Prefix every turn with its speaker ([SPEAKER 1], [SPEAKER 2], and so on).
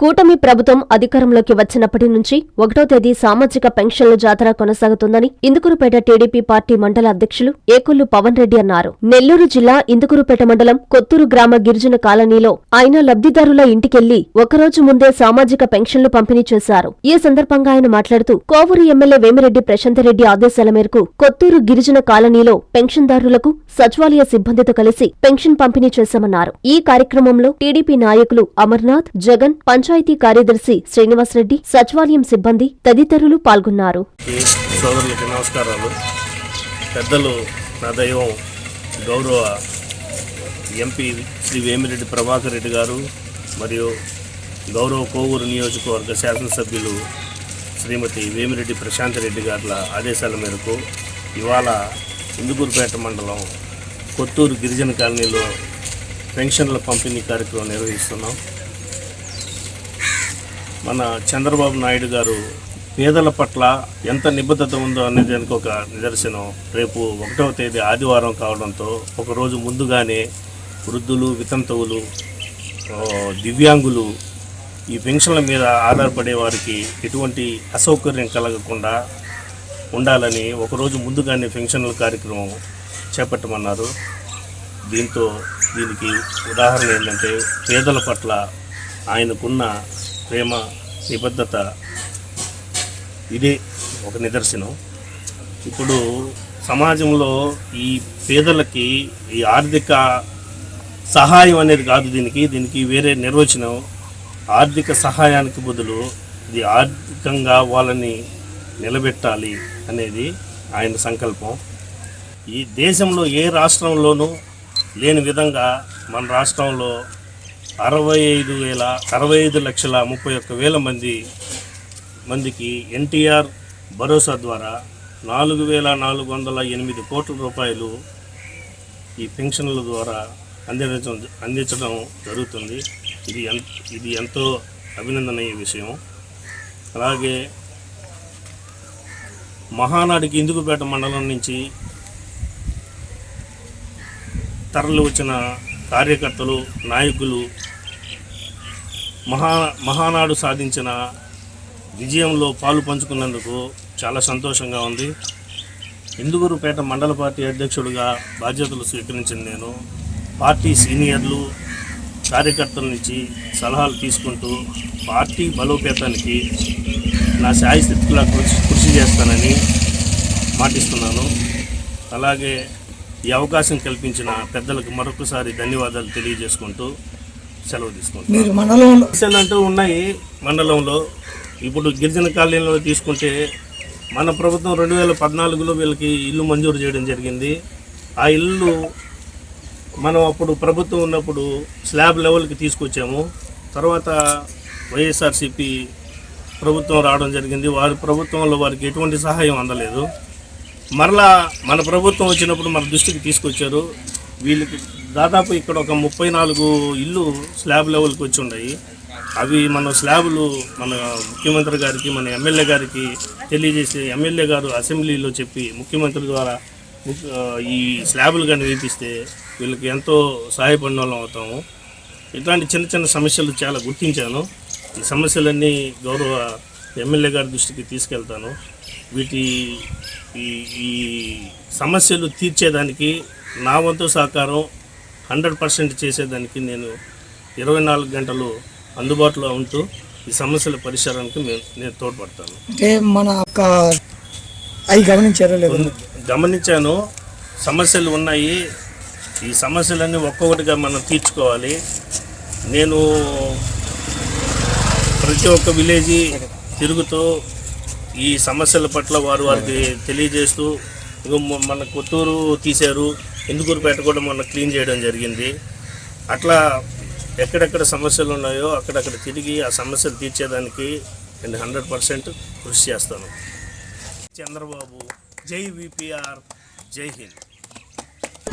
[SPEAKER 1] కూటమి ప్రభుత్వం అధికారంలోకి వచ్చినప్పటి నుంచి ఒకటో తేదీ సామాజిక పెన్షన్ల జాతర కొనసాగుతుందని ఇందుకురుపేట టీడీపీ పార్టీ మండల అధ్యక్షులు ఏకొల్లు పవన్ రెడ్డి అన్నారు. నెల్లూరు జిల్లా ఇందుకురుపేట మండలం కొత్తూరు గ్రామ గిరిజన కాలనీలో ఆయన లబ్ధిదారుల ఇంటికెళ్ళి ఒకరోజు ముందే సామాజిక పెన్షన్లు పంపిణీ చేశారు. ఈ సందర్భంగా ఆయన మాట్లాడుతూ కోవూరు ఎమ్మెల్యే వేమిరెడ్డి ప్రశాంతరెడ్డి ఆదేశాల మేరకు కొత్తూరు గిరిజన కాలనీలో పెన్షన్దారులకు సచివాలయ సిబ్బందితో కలిసి పెన్షన్ పంపిణీ చేశామన్నారు. ఈ కార్యక్రమంలో టీడీపీ నాయకులు అమర్నాథ్ జగన్ పంచ పంచాయతీ కార్యదర్శి శ్రీనివాసరెడ్డి సచివాలయం సిబ్బంది తదితరులు పాల్గొన్నారు.
[SPEAKER 2] సోదరులకి నమస్కారాలు. పెద్దలు నా దైవం గౌరవ ఎంపీ శ్రీ వేమిరెడ్డి ప్రభాకర్ రెడ్డి గారు మరియు గౌరవ కోవూరు నియోజకవర్గ శాసనసభ్యులు శ్రీమతి వేమిరెడ్డి ప్రశాంత్ రెడ్డి గారుల ఆదేశాల మేరకు ఇవాళ ఇందుకూరుపేట మండలం కొత్తూరు గిరిజన కాలనీలో పెన్షన్ల పంపిణీ కార్యక్రమం నిర్వహిస్తున్నాం. మన చంద్రబాబు నాయుడు గారు పేదల పట్ల ఎంత నిబద్ధత ఉందో అనేది దానికి ఒక నిదర్శనం. రేపు ఒకటవ తేదీ ఆదివారం కావడంతో ఒకరోజు ముందుగానే వృద్ధులు వితంతువులు దివ్యాంగులు ఈ పెన్షన్ల మీద ఆధారపడే వారికి ఎటువంటి అసౌకర్యం కలగకుండా ఉండాలని ఒకరోజు ముందుగానే పెన్షన్ల కార్యక్రమం చేపట్టమన్నారు. దీంతో దీనికి ఉదాహరణ ఏంటంటే పేదల పట్ల ఆయనకున్న ప్రేమ నిబద్ధత ఇదే ఒక నిదర్శనం. ఇప్పుడు సమాజంలో ఈ పేదలకి ఈ ఆర్థిక సహాయం అనేది కాదు దీనికి దీనికి వేరే నిర్వచనం. ఆర్థిక సహాయానికి బదులు ఇది ఆర్థికంగా వాళ్ళని నిలబెట్టాలి అనేది ఆయన సంకల్పం. ఈ దేశంలో ఏ రాష్ట్రంలోనూ లేని విధంగా మన రాష్ట్రంలో అరవై ఐదు వేల అరవై ఐదు లక్షల ముప్పై ఒక్క వేల మంది మందికి ఎన్టీఆర్ భరోసా ద్వారా నాలుగు వేల నాలుగు వందల ఎనిమిది కోట్ల రూపాయలు ఈ పెన్షన్ల ద్వారా అందించడం అందించడం జరుగుతుంది. ఇది ఎంత ఇది ఎంతో అభినందనీయ విషయం. అలాగే మహానాడికి ఇందుకుపేట మండలం నుంచి తరలి వచ్చిన కార్యకర్తలు నాయకులు మహా మహానాడు సాధించిన విజయంలో పాలు పంచుకున్నందుకు చాలా సంతోషంగా ఉంది. ఇందుగురుపేట మండల పార్టీ అధ్యక్షుడిగా బాధ్యతలు స్వీకరించిన నేను పార్టీ సీనియర్లు కార్యకర్తల నుంచి సలహాలు తీసుకుంటూ పార్టీ బలోపేతానికి నా శాయశక్తులా కృషి కృషి చేస్తానని మాటిస్తున్నాను. అలాగే ఈ అవకాశం కల్పించిన పెద్దలకు మరొకసారి ధన్యవాదాలు తెలియజేసుకుంటూ సెలవు తీసుకుంటాను
[SPEAKER 3] మీరు మండలంలో
[SPEAKER 2] అంటూ ఉన్నాయి మండలంలో. ఇప్పుడు గిరిజన కాలనీలో తీసుకుంటే మన ప్రభుత్వం రెండు వేల పద్నాలుగులో వీళ్ళకి ఇల్లు మంజూరు చేయడం జరిగింది. ఆ ఇల్లు మనం అప్పుడు ప్రభుత్వం ఉన్నప్పుడు స్లాబ్ లెవెల్కి తీసుకొచ్చాము. తర్వాత వైఎస్ఆర్సిపి ప్రభుత్వం రావడం జరిగింది. వారి ప్రభుత్వంలో వారికి ఎటువంటి సహాయం అందలేదు. మరలా మన ప్రభుత్వం వచ్చినప్పుడు మన దృష్టికి తీసుకొచ్చారు. వీళ్ళకి దాదాపు ఇక్కడ ఒక ముప్పై నాలుగు ఇల్లు స్లాబ్ లెవెల్కి వచ్చి ఉన్నాయి. అవి మన స్లాబులు మన ముఖ్యమంత్రి గారికి మన ఎమ్మెల్యే గారికి తెలియజేసి ఎమ్మెల్యే గారు అసెంబ్లీలో చెప్పి ముఖ్యమంత్రి ద్వారా ఈ స్లాబులు కానీ వేపిస్తే వీళ్ళకి ఎంతో సహాయపడిన వాళ్ళం అవుతాము. ఇట్లాంటి చిన్న చిన్న సమస్యలు చాలా గుర్తించాను. ఈ సమస్యలన్నీ గౌరవ ఎమ్మెల్యే గారి దృష్టికి తీసుకెళ్తాను. వీటి ఈ ఈ సమస్యలు తీర్చేదానికి నా వంతు సహకారం హండ్రెడ్ పర్సెంట్ చేసేదానికి నేను ఇరవై నాలుగు గంటలు అందుబాటులో ఉంటూ ఈ సమస్యల పరిష్కారానికి నేను నేను తోడ్పడతాను.
[SPEAKER 3] అంటే మన యొక్క అవి గమనించారో లేదు?
[SPEAKER 2] గమనించాను. సమస్యలు ఉన్నాయి. ఈ సమస్యలన్నీ ఒక్కొక్కటిగా మనం తీర్చుకోవాలి. నేను ప్రతి ఒక్క విలేజీ తిరుగుతూ ఈ సమస్యల పట్ల వారు వారికి తెలియజేస్తూ ఇగో మన కొత్తూరు తీశారు ఇందుకూరుపేట కూడా మొన్న క్లీన్ చేయడం జరిగింది. అట్లా ఎక్కడెక్కడ సమస్యలు ఉన్నాయో అక్కడక్కడ తిరిగి ఆ సమస్యలు తీర్చేదానికి నేను హండ్రెడ్ పర్సెంట్ కృషి చేస్తాను. చంద్రబాబు జై విపిఆర్ జై Hind.